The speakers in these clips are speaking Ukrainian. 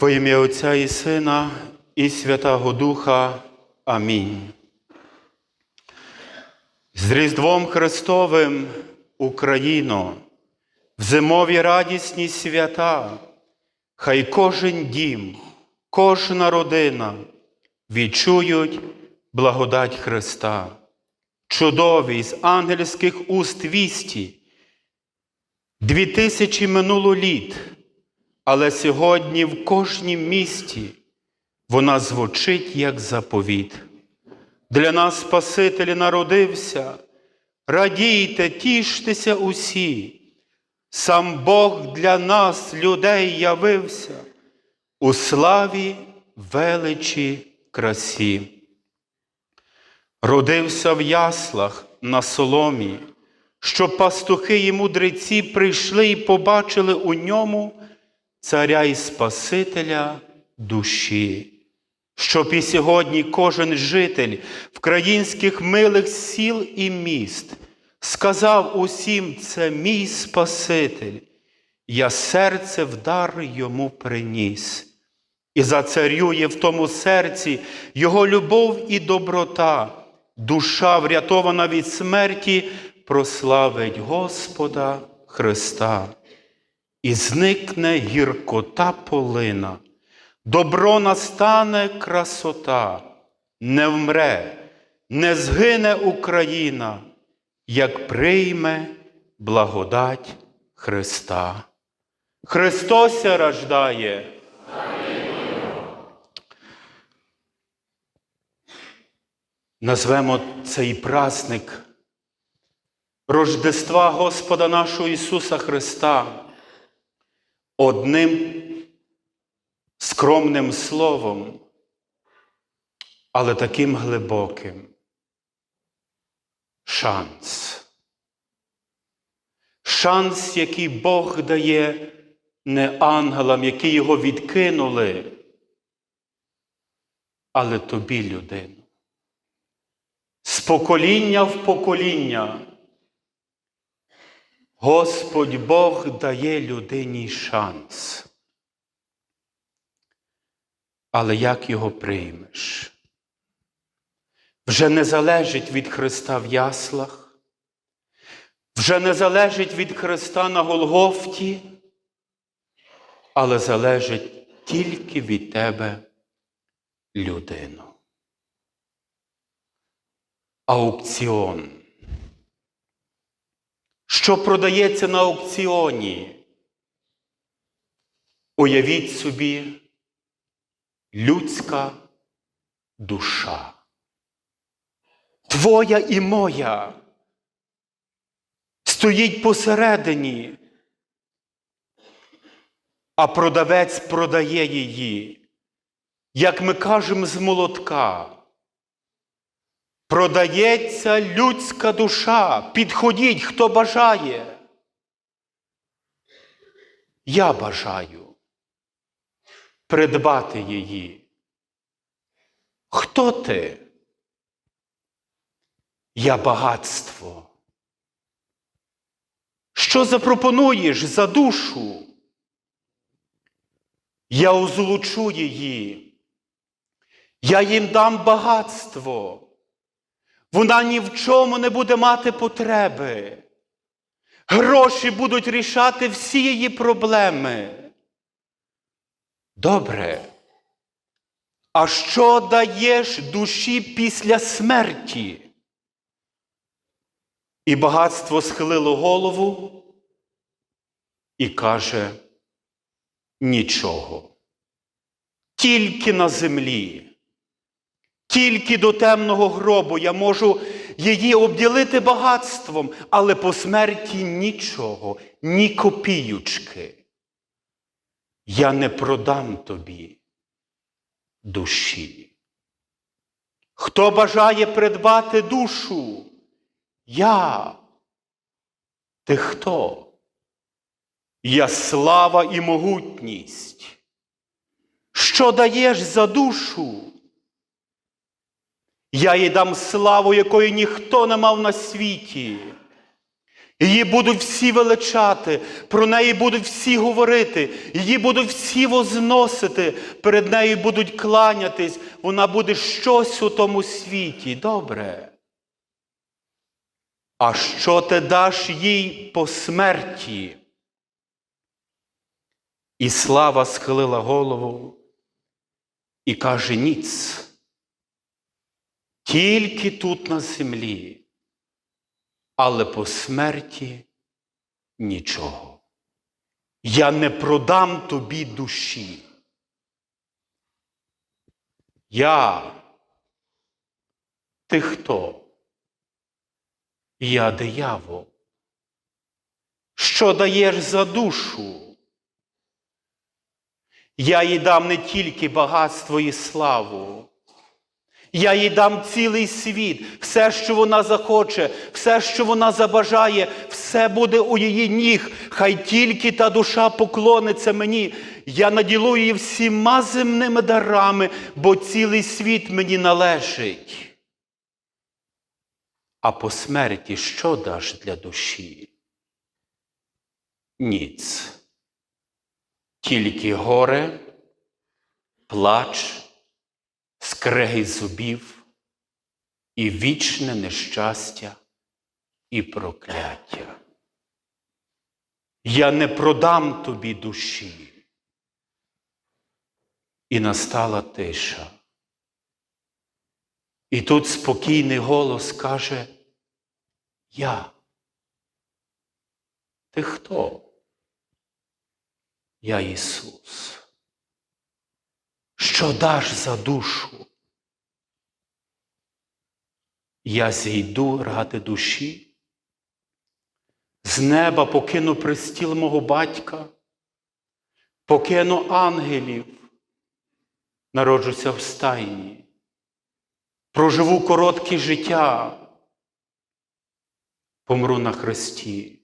Во ім'я Отця і Сина, і Святого Духа. Амінь. З Різдвом Христовим Україно, в зимові радісні свята, хай кожен дім, кожна родина відчують благодать Христа, чудові з ангельських уст вісті. Дві тисячі минуло літ, але сьогодні в кожнім місті вона звучить як заповіт. Для нас Спаситель народився, радійте, тіштеся усі. Сам Бог для нас, людей, явився у славі, величі, красі. Родився в яслах на соломі, щоб пастухи і мудреці прийшли і побачили у ньому царя і Спасителя душі, щоб і сьогодні кожен житель українських милих сіл і міст сказав усім, це мій Спаситель, я серце в дар йому приніс. І зацарює в тому серці Його любов і доброта, душа, врятована від смерті, прославить Господа Христа. І зникне гіркота полина, добро настане красота, не вмре, не згине Україна, як прийме благодать Христа. Христося рождає. Назвемо цей праздник Рождества Господа нашого Ісуса Христа одним скромним словом, але таким глибоким шанс. Шанс, який Бог дає не ангелам, які його відкинули, але тобі, людину. З покоління в покоління Господь Бог дає людині шанс. Але як його приймеш? Вже не залежить від Христа в яслах, вже не залежить від Христа на Голгофті, але залежить тільки від тебе, людину. Аукціон. Що продається на аукціоні? Уявіть собі людська душа. Твоя і моя стоїть посередині, а продавець продає її, як ми кажемо з молотка. Продається людська душа. Підходіть, хто бажає. Я бажаю придбати її. Хто ти? Я багатство. Що запропонуєш за душу? Я озолочу її. Я їм дам багатство. Вона ні в чому не буде мати потреби. Гроші будуть рішати всі її проблеми. Добре. А що даєш душі після смерті? І багатство схилило голову і каже нічого. Тільки на землі. Тільки до темного гробу я можу її обділити багатством, але по смерті нічого, ні копіючки. Я не продам тобі душі. Хто бажає придбати душу? Я. Ти хто? Я слава і могутність. Що даєш за душу? Я їй дам славу, якої ніхто не мав на світі. Її будуть всі величати, про неї будуть всі говорити, її будуть всі возносити, перед нею будуть кланятись, вона буде щось у тому світі. Добре. А що ти даш їй по смерті? І слава схилила голову і каже: ніц. Тільки тут на землі, але по смерті нічого. Я не продам тобі душі. Я. Ти хто? Я диявол. Що даєш за душу? Я їй дам не тільки багатство і славу. Я їй дам цілий світ, все, що вона захоче, все, що вона забажає, все буде у її ніг. Хай тільки та душа поклониться мені. Я наділу її всіма земними дарами, бо цілий світ мені належить. А по смерті що даш для душі? Ніц. Тільки горе, плач скрегіт зубів, і вічне нещастя і прокляття. Я не продам тобі душі. І настала тиша. І тут спокійний голос каже, Я. Ти хто? Я Ісус що даш за душу? Я зійду ради душі, з неба покину пристіл мого батька, покину ангелів, народжуся в стайні, проживу коротке життя, помру на хресті,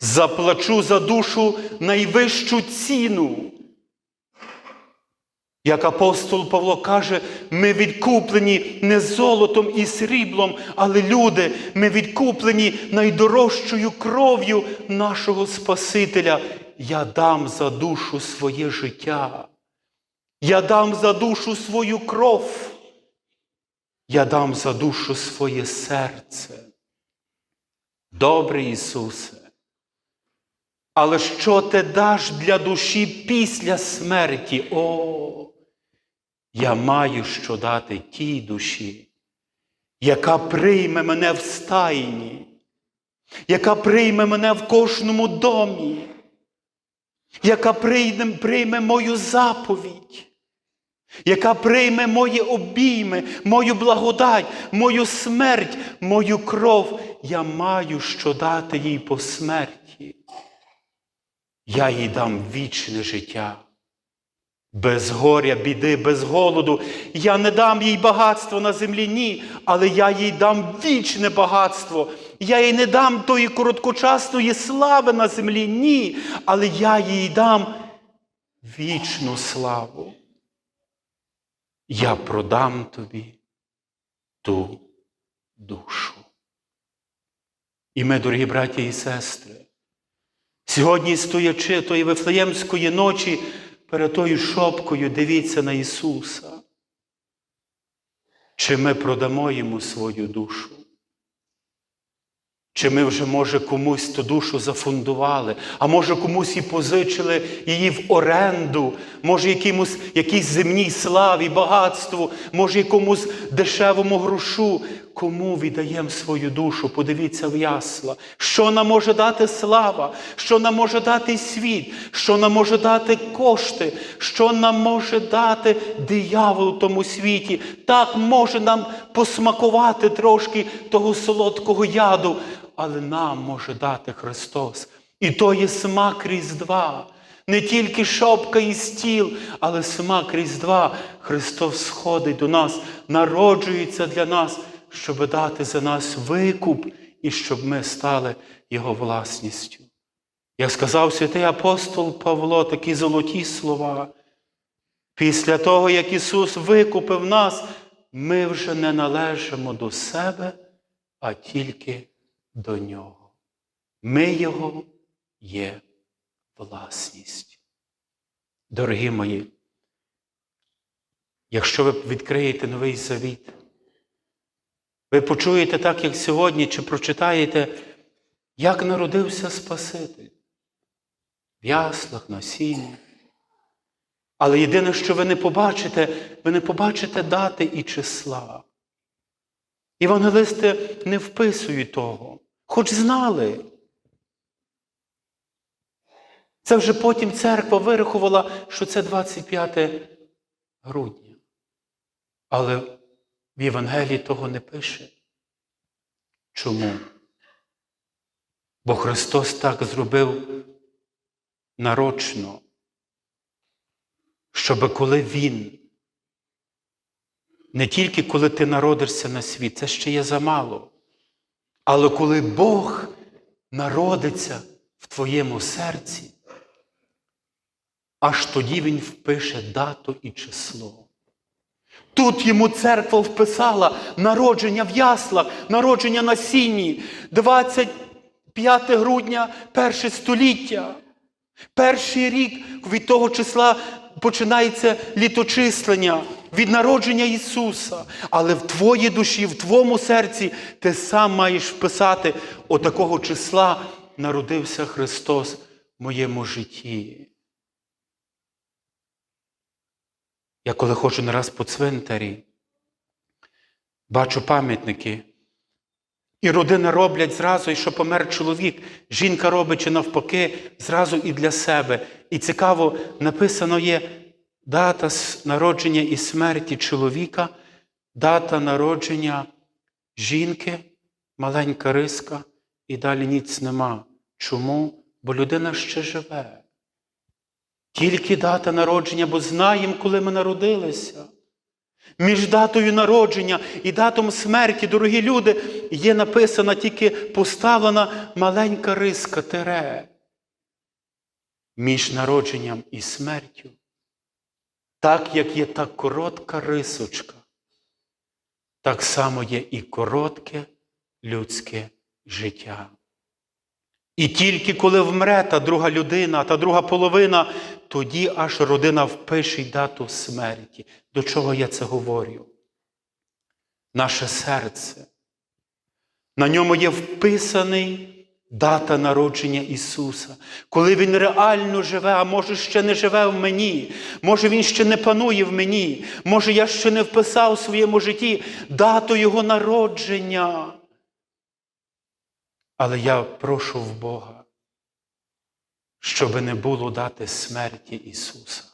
заплачу за душу найвищу ціну. Як апостол Павло каже, ми відкуплені не золотом і сріблом, але люди, ми відкуплені найдорожчою кров'ю нашого Спасителя. Я дам за душу своє життя. Я дам за душу свою кров. Я дам за душу своє серце. Добрий Ісусе. Але що ти даш для душі після смерті? О, я маю що дати тій душі, яка прийме мене в стайні, яка прийме мене в кожному домі, яка прийме, прийме мою заповідь, яка прийме мої обійми, мою благодать, мою смерть, мою кров. Я маю що дати їй по смерті. Я їй дам вічне життя. Без горя, біди, без голоду. Я не дам їй багатство на землі, ні, але я їй дам вічне багатство. Я їй не дам тої короткочасної слави на землі, ні, але я їй дам вічну славу. Я продам тобі ту душу. І ми, дорогі браті і сестри, сьогодні, стоячи тої Вифлеємської ночі, перед тою шопкою дивіться на Ісуса. Чи ми продамо Йому свою душу? Чи ми вже, може, комусь ту душу зафундували, а може комусь і позичили її в оренду, може якимось, якійсь земній славі, багатству, може якомусь дешевому грошу. Кому віддаємо свою душу? Подивіться в ясла. Що нам може дати слава, що нам може дати світ, що нам може дати кошти, що нам може дати диявол у тому світі. Так може нам посмакувати трошки того солодкого яду але нам може дати Христос. І то є смак Різдва. Не тільки шопка і стіл, але смак Різдва. Христос сходить до нас, народжується для нас, щоб дати за нас викуп і щоб ми стали Його власністю. Як сказав святий апостол Павло, такі золоті слова. Після того, як Ісус викупив нас, ми вже не належимо до себе, а тільки до нього. Ми Його є власність. Дорогі мої, якщо ви відкриєте новий завіт, ви почуєте так, як сьогодні, чи прочитаєте, як народився Спаситель в яслах, на сіні. Але єдине, що ви не побачите, ви не побачите дати і числа. Євангелисти не вписують того, хоч знали. Це вже потім церква вирахувала, що це 25 грудня. Але в Євангелії того не пише. Чому? Бо Христос так зробив нарочно, щоб коли Він, не тільки коли ти народишся на світ, це ще є замало, але коли Бог народиться в твоєму серці, аж тоді Він впише дату і число. Тут йому церква вписала народження в яслах, народження на сіні, 25 грудня, перше століття. Перший рік від того числа починається літочислення, від народження Ісуса. Але в твоїй душі, в твоєму серці ти сам маєш вписати отакого числа народився Христос в моєму житті. Я коли ходжу нараз по цвинтарі, бачу пам'ятники. І родина роблять зразу, і що помер чоловік, жінка робить чи навпаки, зразу і для себе. І цікаво, написано є дата народження і смерті чоловіка, дата народження жінки, маленька риска, і далі ніц нема. Чому? Бо людина ще живе. Тільки дата народження, бо знаємо, коли ми народилися. Між датою народження і датом смерті, дорогі люди, є написана тільки поставлена маленька риска тере. Між народженням і смертю, так як є та коротка рисочка, так само є і коротке людське життя. І тільки коли вмре та друга людина, та друга половина, тоді аж родина впише й дату смерті. До чого я це говорю? Наше серце. На ньому є вписаний дата народження Ісуса, коли Він реально живе, а може ще не живе в мені, може Він ще не панує в мені, може я ще не вписав у своєму житті дату Його народження. Але я прошу в Бога, щоби не було дати смерті Ісуса.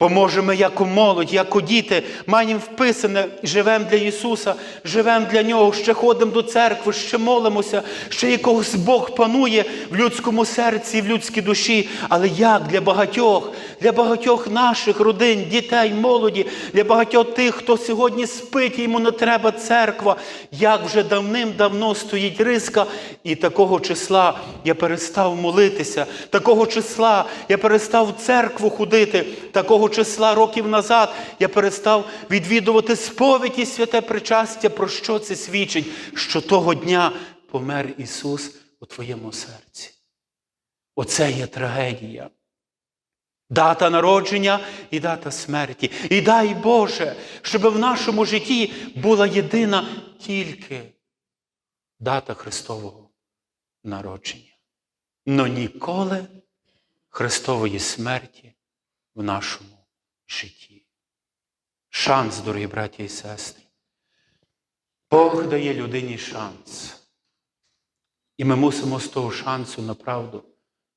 Поможе ми, як у молодь, як у діти, маємо вписане, живемо для Ісуса, живемо для Нього, ще ходимо до церкви, ще молимося, ще якогось Бог панує в людському серці, в людській душі. Але як для багатьох, для багатьох наших родин, дітей, молоді, для багатьох тих, хто сьогодні спить, йому не треба церква, як вже давним-давно стоїть риска, і такого числа я перестав молитися, такого числа я перестав в церкву ходити, такого числа років назад я перестав відвідувати сповіді святе причастя. Про що це свідчить? Що того дня помер Ісус у твоєму серці. Оце є трагедія. Дата народження і дата смерті. І дай Боже, щоб в нашому житті була єдина тільки дата Христового народження. Но ніколи Христової смерті в нашому житті. Шанс, дорогі браті і сестри. Бог дає людині шанс. І ми мусимо з того шансу направду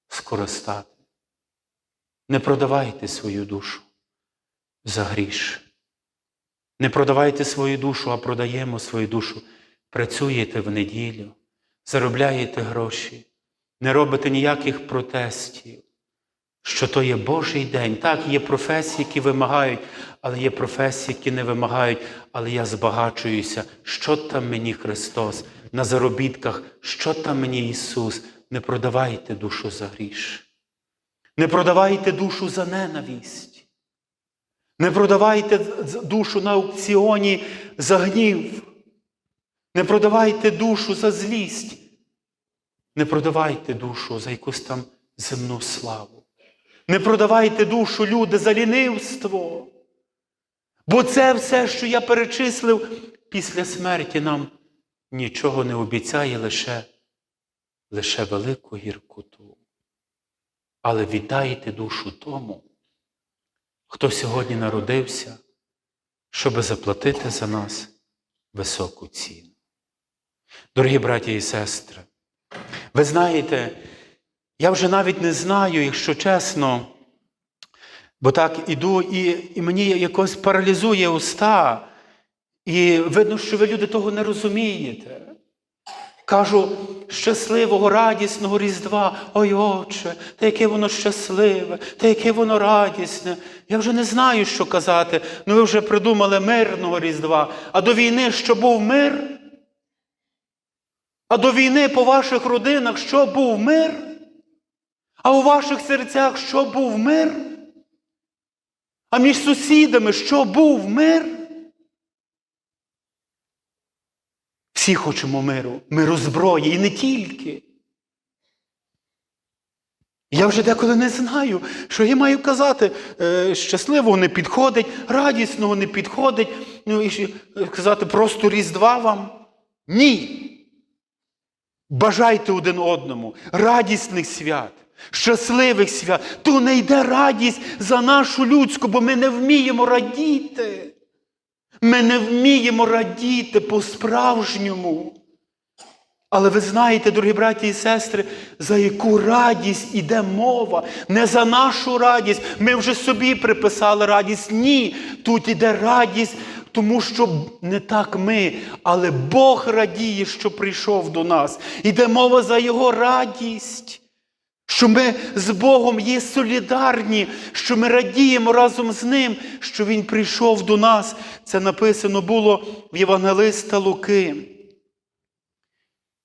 скористати. Не продавайте свою душу за гріш. Не продавайте свою душу, а продаємо свою душу. Працюєте в неділю, заробляєте гроші, не робите ніяких протестів що то є Божий день. Так, є професії, які вимагають, але є професії, які не вимагають, але я збагачуюся. Що там мені Христос? На заробітках, що там мені Ісус? Не продавайте душу за гріш. Не продавайте душу за ненависть. Не продавайте душу на аукціоні за гнів. Не продавайте душу за злість. Не продавайте душу за якусь там земну славу. Не продавайте душу, люди, за лінивство. Бо це все, що я перечислив, після смерті нам нічого не обіцяє лише, лише велику гіркоту. Але віддайте душу тому, хто сьогодні народився, щоб заплатити за нас високу ціну. Дорогі браті і сестри, ви знаєте, я вже навіть не знаю, якщо чесно, бо так іду, і, і мені якось паралізує уста, і видно, що ви люди того не розумієте. Кажу, щасливого, радісного Різдва, ой Отче, та яке воно щасливе, та яке воно радісне. Я вже не знаю, що казати. Ну ви вже придумали мирного Різдва. А до війни що був мир? А до війни по ваших родинах що був мир? А у ваших серцях що був мир? А між сусідами що був мир? Всі хочемо миру, миру зброї і не тільки. Я вже деколи не знаю, що я маю казати, е, щасливого не підходить, радісного не підходить, ну і казати просто Різдва вам. Ні. Бажайте один одному радісних свят, щасливих свят. То не йде радість за нашу людську, бо ми не вміємо радіти. Ми не вміємо радіти по-справжньому. Але ви знаєте, дорогі браті і сестри, за яку радість іде мова. Не за нашу радість. Ми вже собі приписали радість. Ні, тут іде радість, тому що не так ми, але Бог радіє, що прийшов до нас. Іде мова за Його радість. Що ми з Богом є солідарні, що ми радіємо разом з Ним, що Він прийшов до нас. Це написано було в Євангелиста Луки.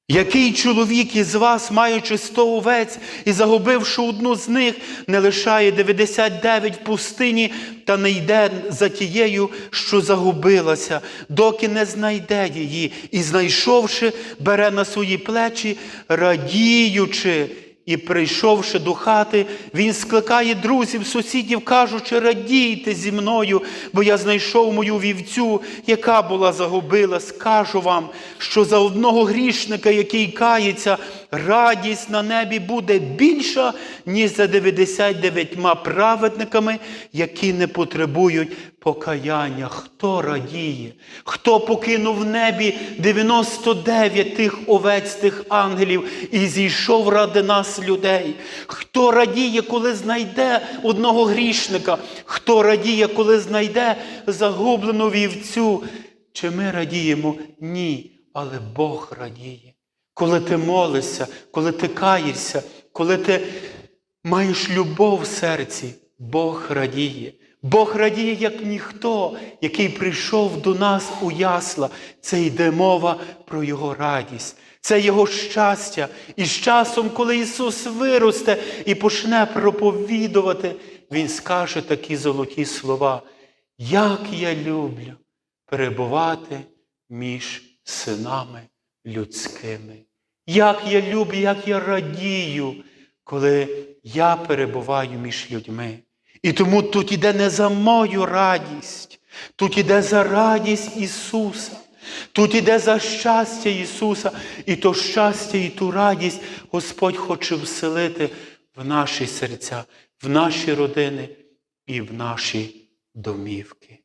Який чоловік із вас, маючи сто овець і загубивши одну з них, не лишає 99 в пустині та не йде за тією, що загубилася, доки не знайде її, і, знайшовши, бере на свої плечі, радіючи. І, прийшовши до хати, він скликає друзів, сусідів, кажучи, радійте зі мною, бо я знайшов мою вівцю, яка була загубила. Скажу вам, що за одного грішника, який кається, радість на небі буде більша, ніж за 99 праведниками, які не потребують покаяння. Хто радіє? Хто покинув в небі 99 тих овець, тих ангелів і зійшов ради нас, людей? Хто радіє, коли знайде одного грішника? Хто радіє, коли знайде загублену вівцю? Чи ми радіємо? Ні, але Бог радіє. Коли ти молишся, коли ти каєшся, коли ти маєш любов в серці, Бог радіє. Бог радіє, як ніхто, який прийшов до нас у ясла. Це йде мова про Його радість, це Його щастя. І з часом, коли Ісус виросте і почне проповідувати, Він скаже такі золоті слова. Як я люблю перебувати між синами людськими. Як я люблю, як я радію, коли я перебуваю між людьми. І тому тут іде не за мою радість, тут іде за радість Ісуса, тут іде за щастя Ісуса, і то щастя, і ту радість Господь хоче вселити в наші серця, в наші родини і в наші домівки.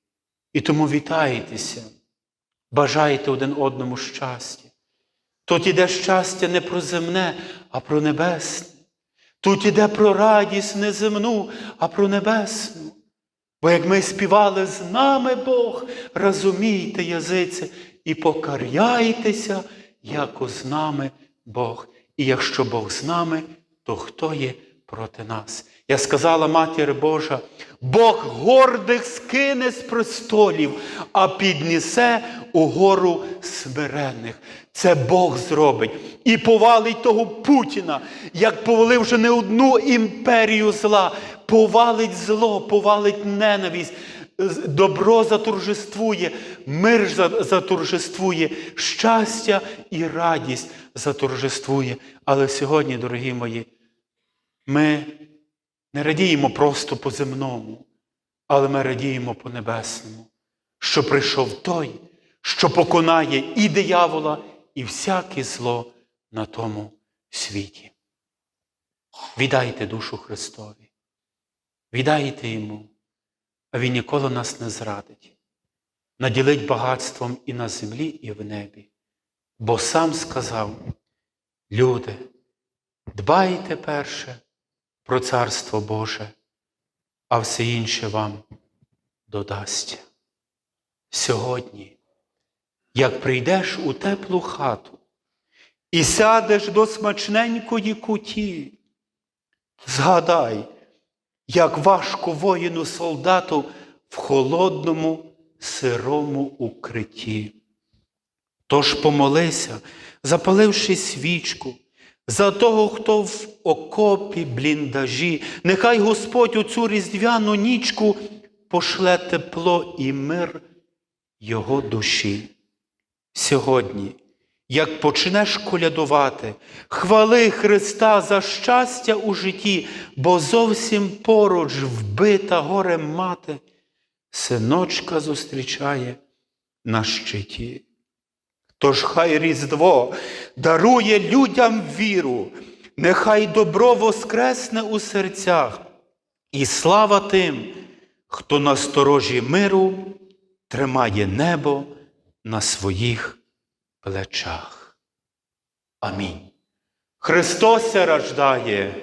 І тому вітайтеся, бажайте один одному щастя. Тут іде щастя не про земне, а про небесне. Тут іде про радість не земну, а про небесну. Бо як ми співали з нами Бог, розумійте, язице, і покаряйтеся, яко з нами Бог. І якщо Бог з нами, то хто є проти нас? Я сказала Матір Божа, Бог гордих скине з престолів, а піднесе угору смиренних. Це Бог зробить і повалить того Путіна, як повалив вже не одну імперію зла, повалить зло, повалить ненависть. добро заторжествує, мир заторжествує, щастя і радість заторжествує. Але сьогодні, дорогі мої, ми не радіємо просто по земному, але ми радіємо по небесному, що прийшов той, що поконає і диявола, і всяке зло на тому світі. Віддайте душу Христові, віддайте йому, а Він ніколи нас не зрадить, наділить багатством і на землі, і в небі. Бо сам сказав, люди, дбайте перше про Царство Боже, а все інше вам додасть. Сьогодні, як прийдеш у теплу хату і сядеш до смачненької куті, згадай, як важко воїну солдату в холодному сирому укритті. Тож помолися, запаливши свічку, за того, хто в окопі бліндажі, нехай Господь у цю різдвяну нічку пошле тепло і мир Його душі. Сьогодні, як почнеш колядувати, хвали Христа за щастя у житті, бо зовсім поруч вбита горем мати, синочка зустрічає на щиті. Тож хай Різдво дарує людям віру, нехай добро воскресне у серцях, і слава тим, хто на сторожі миру тримає небо на своїх плечах. Амінь. Христос рождає.